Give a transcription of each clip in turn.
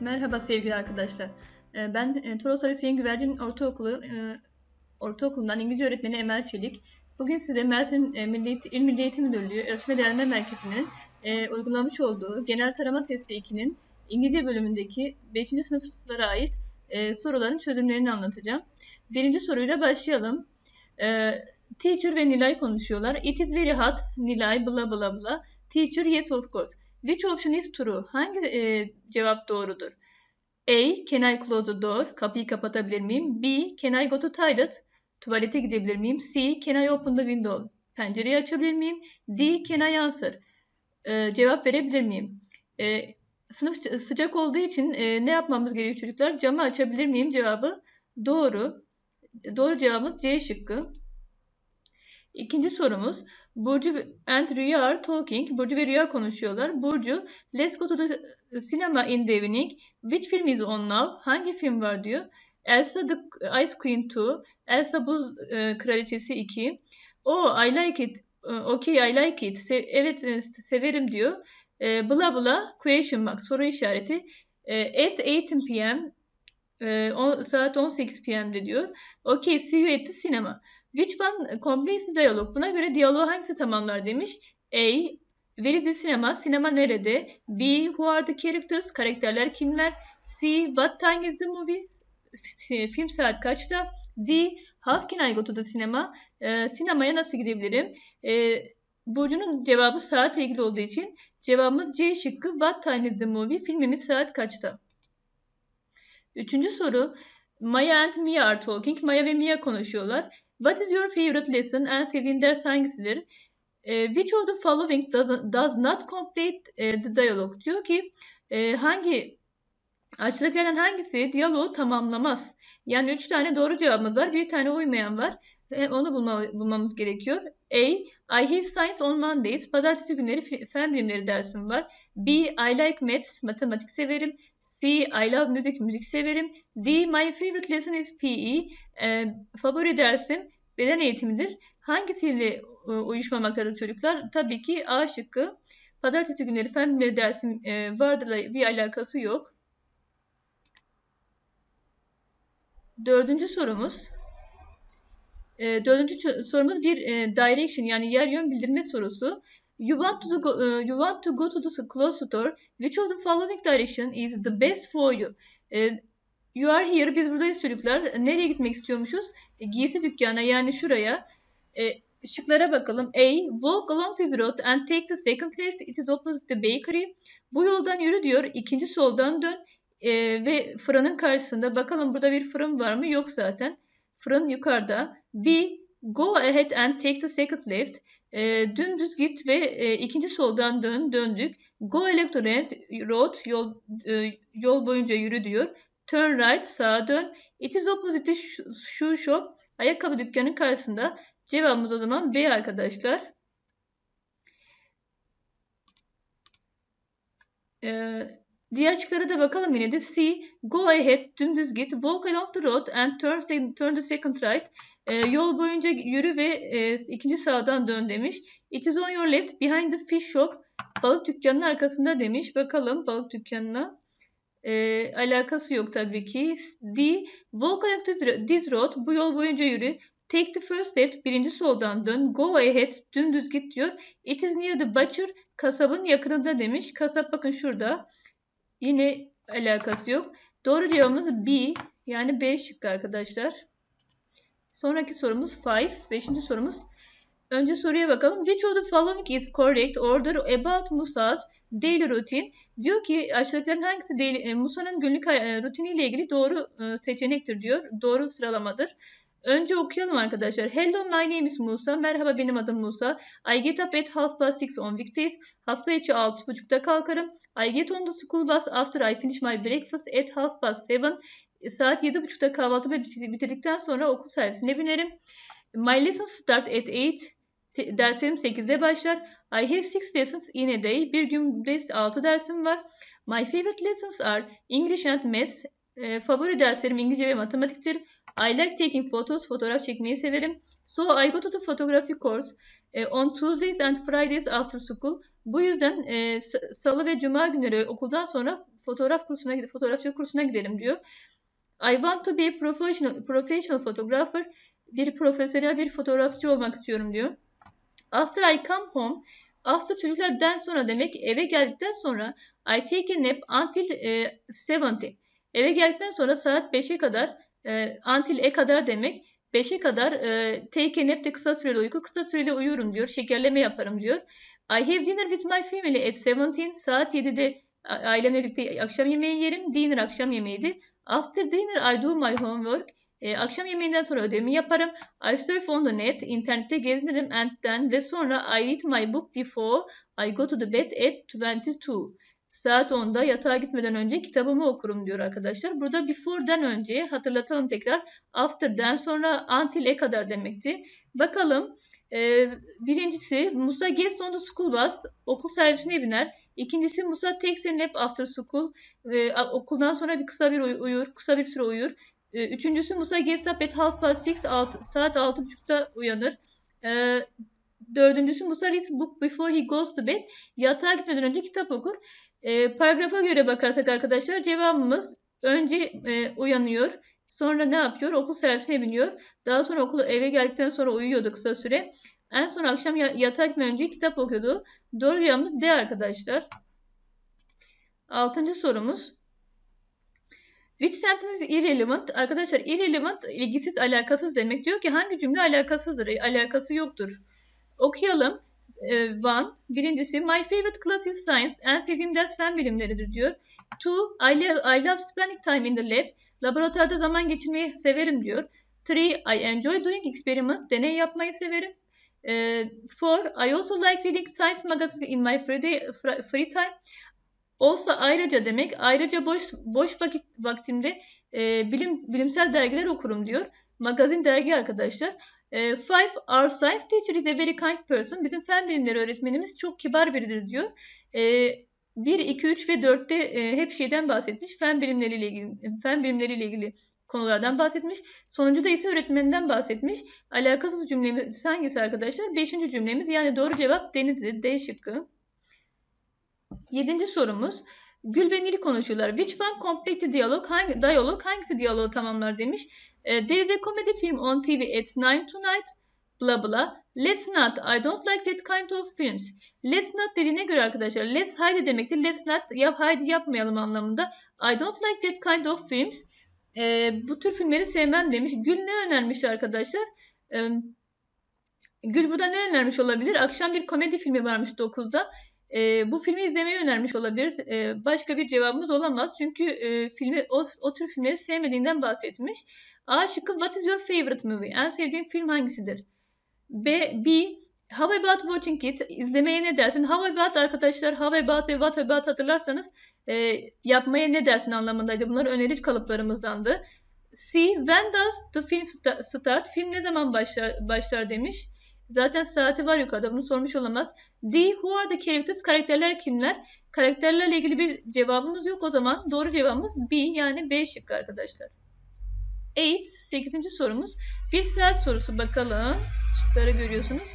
Merhaba sevgili arkadaşlar. Ee, Ben e, Toros Hüseyin Güvercin Ortaokulu e, Ortaokulu'ndan İngilizce öğretmeni Emel Çelik. Bugün size Mersin e, Milli, İl Milli Eğitim Müdürlüğü Ölçme Değerleme Merkezi'nin uygulamış olduğu Genel Tarama Testi 2'nin İngilizce bölümündeki 5. sınıflara ait soruların çözümlerini anlatacağım. Birinci soruyla başlayalım. Teacher ve Nilay konuşuyorlar. It is very hot, Nilay bla bla bla. Teacher, yes of course. Which option is true? Hangi e, cevap doğrudur? A. Can I close the door? Kapıyı kapatabilir miyim? B. Can I go to toilet? Tuvalete gidebilir miyim? C. Can I open the window? Pencereyi açabilir miyim? D. Can I answer? Ee, cevap verebilir miyim? Ee, sınıf sıcak olduğu için e, ne yapmamız gerekiyor çocuklar? Camı açabilir miyim? Cevabı doğru. Doğru cevabımız C şıkkı. İkinci sorumuz. Burcu and Rüya are talking. Burcu ve Rüya konuşuyorlar. Burcu, let's go to the cinema in the evening. Which film is on now? Hangi film var diyor. Elsa the Ice Queen 2. Elsa Buz e, Kraliçesi 2. Oh, I like it. E, Okay, I like it. Se- evet, e, severim diyor. E, bla bla, question mark, soru işareti. E, at 18 p.m. e, saat 18 p.m.'de diyor. Okay, see you at the cinema. Completes the dialogue? Buna göre diyaloğu hangisi tamamlar demiş. A. Where is the cinema? Sinema nerede? B. Who are the characters? Karakterler kimler? C. What time is the movie? Film saat kaçta? D. How can I go to the cinema? Ee, sinemaya nasıl gidebilirim? Ee, Burcu'nun cevabı saatle ilgili olduğu için cevabımız C şıkkı. What time is the movie? Filmimiz saat kaçta? Üçüncü soru. Maya and Mia are talking. Maya ve Mia konuşuyorlar. What is your favorite lesson? En sevdiğin ders hangisidir? Eh, which of the following does, does not complete eh, the dialogue? Diyor ki eh, hangi aşağıdakilerden hangisi diyaloğu tamamlamaz? Yani üç tane doğru cevabımız var, bir tane uymayan var. Ve onu bulma, bulmamız gerekiyor. A. I have science on Mondays. Pazartesi günleri fe- fen bilimleri dersim var. B. I like maths. Matematik severim. C. I love music. Müzik severim. D. My favorite lesson is PE. Ee, favori dersim beden eğitimidir. Hangisiyle e, uyuşmamaktadır çocuklar? Tabii ki A şıkkı. Pazartesi günleri fen bilimleri dersim e, vardırla bir alakası yok. Dördüncü sorumuz. E, dördüncü sorumuz bir e, direction yani yer yön bildirme sorusu. You want to go, e, you want to go to the clothes store. Which of the following direction is the best for you? E, you are here. Biz buradayız çocuklar. Nereye gitmek istiyormuşuz? E, giysi dükkanına yani şuraya. E, şıklara bakalım. A. Walk along this road and take the second left. It is opposite the bakery. Bu yoldan yürü diyor. İkinci soldan dön. E, ve fırının karşısında. Bakalım burada bir fırın var mı? Yok zaten. Fırın yukarıda. B. Go ahead and take the second left. E, dümdüz git ve e, ikinci soldan dön. Döndük. Go red road. Yol, e, yol boyunca yürü diyor. Turn right. Sağa dön. It is opposite şu shop. Ayakkabı dükkanının karşısında. Cevabımız o zaman B arkadaşlar. Ee, diğer şıklara da bakalım yine de. C. Go ahead. Dümdüz git. Walk along the road and turn, turn the second right. Ee, yol boyunca yürü ve e, ikinci sağdan dön demiş. It is on your left behind the fish shop. Balık dükkanının arkasında demiş. Bakalım balık dükkanına. Ee, alakası yok tabii ki. D. Walk along this road. Bu yol boyunca yürü. Take the first left. Birinci soldan dön. Go ahead. Dümdüz git diyor. It is near the butcher. Kasabın yakınında demiş. Kasap bakın şurada. Yine alakası yok. Doğru cevabımız B. Yani B şıkkı arkadaşlar. Sonraki sorumuz 5. Beşinci sorumuz. Önce soruya bakalım. Which of the following is correct order about Musa's daily routine? Diyor ki aşağıdakilerin hangisi e, Musa'nın günlük hay- rutiniyle ilgili doğru e, seçenektir diyor. Doğru sıralamadır. Önce okuyalım arkadaşlar. Hello my name is Musa. Merhaba benim adım Musa. I get up at half past six on weekdays. Hafta içi altı buçukta kalkarım. I get on the school bus after I finish my breakfast at half past seven. Saat yedi buçukta kahvaltımı bit- bitirdikten sonra okul servisine binerim. My lessons start at eight. Derslerim 8'de başlar. I have six lessons in a day. Bir günde 6 dersim var. My favorite lessons are English and Maths. E, favori derslerim İngilizce ve matematiktir. I like taking photos. Fotoğraf çekmeyi severim. So I go to the photography course e, on Tuesdays and Fridays after school. Bu yüzden e, salı ve cuma günleri okuldan sonra fotoğraf kursuna fotoğrafçı kursuna gidelim diyor. I want to be a professional, professional photographer. Bir profesyonel bir fotoğrafçı olmak istiyorum diyor. After I come home, after çocuklardan sonra demek eve geldikten sonra I take a nap until e, 70. Eve geldikten sonra saat 5'e kadar e, until e kadar demek 5'e kadar e, take a nap de kısa süreli uyku kısa süreli uyurum diyor. Şekerleme yaparım diyor. I have dinner with my family at 17. Saat 7'de ailemle birlikte akşam yemeği yerim. Dinner akşam yemeğiydi. After dinner I do my homework. E, akşam yemeğinden sonra ödevimi yaparım. I surf on the net. internette gezinirim. And then ve sonra I read my book before I go to the bed at 22. Saat 10'da yatağa gitmeden önce kitabımı okurum diyor arkadaşlar. Burada before'dan önce hatırlatalım tekrar. After'dan sonra until'e kadar demekti. Bakalım e, birincisi Musa gets on the school bus. Okul servisine biner. İkincisi Musa takes a nap after school. E, okuldan sonra bir kısa bir uyur. Kısa bir süre uyur. E, üçüncüsü Musa gets up at half past six. Alt, saat altı buçukta uyanır. E, dördüncüsü Musa reads book before he goes to bed. Yatağa gitmeden önce kitap okur. E, paragrafa göre bakarsak arkadaşlar cevabımız önce e, uyanıyor. Sonra ne yapıyor? Okul servisine biniyor. Daha sonra okula eve geldikten sonra uyuyordu kısa süre. En son akşam gitmeden önce kitap okuyordu. Doğru cevabımız D arkadaşlar. Altıncı sorumuz. Which sentence is irrelevant? Arkadaşlar irrelevant ilgisiz alakasız demek. Diyor ki hangi cümle alakasızdır? Alakası yoktur. Okuyalım. One. Birincisi My favorite class is science. En sevdiğim ders fen bilimleridir diyor. Two. I, love, I love spending time in the lab. Laboratuvarda zaman geçirmeyi severim diyor. Three. I enjoy doing experiments. Deney yapmayı severim. E, four. I also like reading science magazines in my free, day, free time. Also ayrıca demek ayrıca boş boş vakit vaktimde e, bilim bilimsel dergiler okurum diyor. Magazin dergi arkadaşlar. E, five, our science teacher is a very kind person. Bizim fen bilimleri öğretmenimiz çok kibar biridir diyor. E, 1, 2, 3 ve 4'te e, hep şeyden bahsetmiş. Fen bilimleriyle ilgili, fen bilimleriyle ilgili konulardan bahsetmiş. Sonuncuda ise öğretmeninden bahsetmiş. Alakasız cümlemiz hangisi arkadaşlar? Beşinci cümlemiz yani doğru cevap Denizli. D şıkkı. Yedinci sorumuz. Gül ve Nil konuşuyorlar. Which one complete the dialogue? Hangi, dialogue hangisi diyaloğu tamamlar demiş. Uh, there is a comedy film on TV at 9 tonight. Bla bla. Let's not. I don't like that kind of films. Let's not dediğine göre arkadaşlar. Let's haydi demektir. Let's not yap haydi yapmayalım anlamında. I don't like that kind of films. E, bu tür filmleri sevmem demiş. Gül ne önermiş arkadaşlar? E, Gül burada ne önermiş olabilir? Akşam bir komedi filmi varmış 9'da. E, bu filmi izlemeyi önermiş olabilir. E, başka bir cevabımız olamaz. Çünkü e, filmi o, o tür filmleri sevmediğinden bahsetmiş. A şıkkı What is your favorite movie? En sevdiğin film hangisidir? B, B How about watching it? İzlemeye ne dersin? How about arkadaşlar how about ve what about hatırlarsanız e, yapmaya ne dersin anlamındaydı. Bunlar öneri kalıplarımızdandı. C. When does the film start? Film ne zaman başlar, başlar demiş. Zaten saati var yukarıda bunu sormuş olamaz. D. Who are the characters? Karakterler kimler? Karakterlerle ilgili bir cevabımız yok o zaman. Doğru cevabımız B yani B şıkkı arkadaşlar. 8. 8. sorumuz. Bir saat sorusu bakalım. Şıkları görüyorsunuz.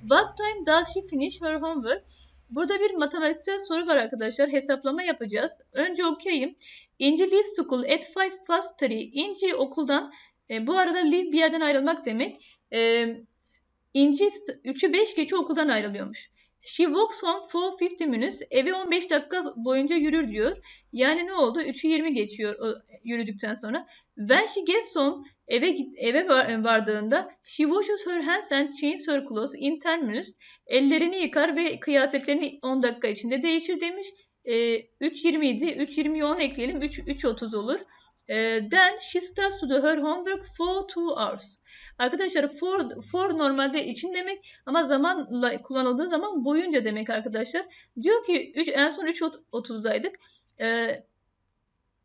What time does she finish her homework? Burada bir matematiksel soru var arkadaşlar. Hesaplama yapacağız. Önce okuyayım. İnci leaves school at 5 past 3. İnci okuldan e, bu arada leave bir yerden ayrılmak demek. E, İnci 3'ü 5 geçe okuldan ayrılıyormuş. She walks home for 50 minutes. Eve 15 dakika boyunca yürür diyor. Yani ne oldu? 3'ü 20 geçiyor o, yürüdükten sonra. When she gets home, eve eve vardığında she washes her hands and changes her clothes in 10 minutes. Ellerini yıkar ve kıyafetlerini 10 dakika içinde değişir demiş. E, 3.20 idi. 3.20'yi 10 ekleyelim. 3, 3.30 olur. E, then she starts to do her homework for 2 hours. Arkadaşlar for, for normalde için demek ama zamanla kullanıldığı zaman boyunca demek arkadaşlar. Diyor ki 3, en son 3.30'daydık. Ee,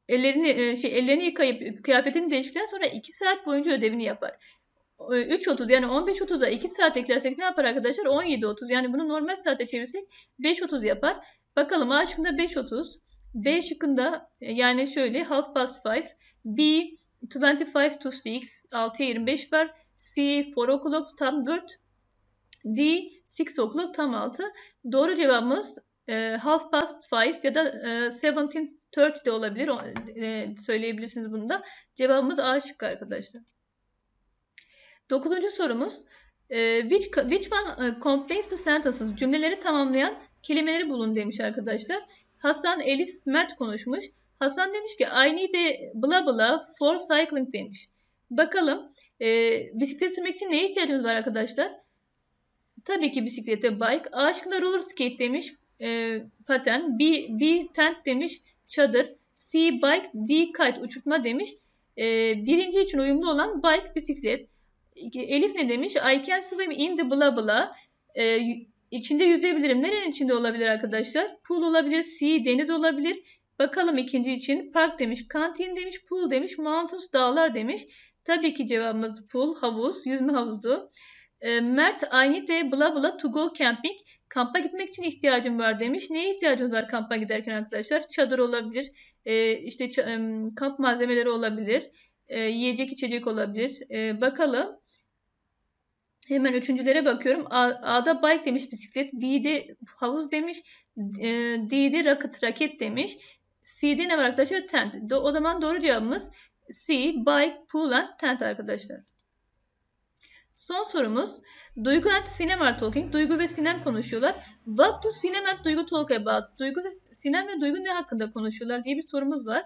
ellerini e, şey ellerini yıkayıp kıyafetini değiştikten sonra 2 saat boyunca ödevini yapar. 3.30 yani 15.30'a 2 saat eklersek ne yapar arkadaşlar? 17.30 yani bunu normal saate çevirsek 5.30 yapar. Bakalım A şıkkında 5.30. B şıkkında e, yani şöyle half past five. B 25 to 6 6'ya 25 var. C 4 o'clock tam 4. D 6 o'clock tam 6. Doğru cevabımız e, half past five ya da e, 17.30 de olabilir. O, e, söyleyebilirsiniz bunu da. Cevabımız A şıkkı arkadaşlar. Dokuzuncu sorumuz. E, which, which one e, completes the sentences? Cümleleri tamamlayan kelimeleri bulun demiş arkadaşlar. Hasan, Elif, Mert konuşmuş. Hasan demiş ki I need a bla bla for cycling demiş. Bakalım e, bisiklet sürmek için neye ihtiyacımız var arkadaşlar? Tabii ki bisiklete bike. A şıkkında roller skate demiş. E, paten. B, B tent demiş. Çadır. C bike. D kite uçurtma demiş. E, birinci için uyumlu olan bike bisiklet. Elif ne demiş? I can swim in the bla bla. E, içinde yüzebilirim. Nerenin içinde olabilir arkadaşlar? Pool olabilir. Sea deniz olabilir. Bakalım ikinci için. Park demiş. Kantin demiş. Pool demiş. Mountains dağlar demiş. Tabii ki cevabımız pool, havuz, yüzme havuzu. E, Mert I need a bla bla to go camping. Kampa gitmek için ihtiyacım var demiş. Neye ihtiyacımız var kampa giderken arkadaşlar? Çadır olabilir. E, işte kamp malzemeleri olabilir. E, yiyecek içecek olabilir. E, bakalım. Hemen üçüncülere bakıyorum. A, A'da bike demiş bisiklet. B'de havuz demiş. E, D'de raket, raket demiş. C'de ne var arkadaşlar? Tent. O zaman doğru cevabımız C, bike, pool and tent arkadaşlar. Son sorumuz. Duygu and Sinem talking. Duygu ve Sinem konuşuyorlar. What do Sinem and Duygu talk about? Duygu ve Sinem ve Duygu ne hakkında konuşuyorlar diye bir sorumuz var.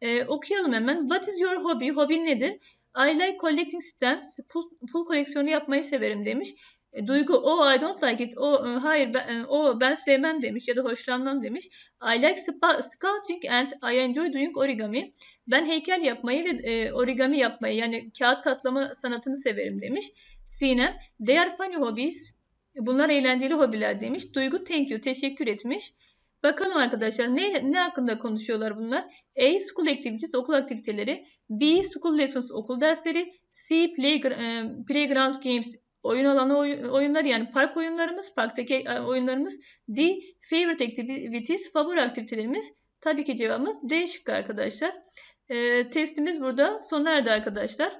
Ee, okuyalım hemen. What is your hobby? Hobin nedir? I like collecting stamps. Pul, pul koleksiyonu yapmayı severim demiş. E, Duygu oh I don't like it. O e, hayır ben, e, o ben sevmem demiş ya da hoşlanmam demiş. I like sculpting and I enjoy doing origami. Ben heykel yapmayı ve e, origami yapmayı yani kağıt katlama sanatını severim demiş. Sinem they are funny hobbies. Bunlar eğlenceli hobiler demiş. Duygu thank you teşekkür etmiş. Bakalım arkadaşlar ne, ne hakkında konuşuyorlar bunlar? A. School activities okul aktiviteleri. B. School lessons okul dersleri. C. Playground, playground games oyun alanı oyunları yani park oyunlarımız, parktaki e, oyunlarımız. D. Favorite activities favori aktivitelerimiz. Tabii ki cevabımız D şıkkı arkadaşlar. E, testimiz burada sona erdi arkadaşlar.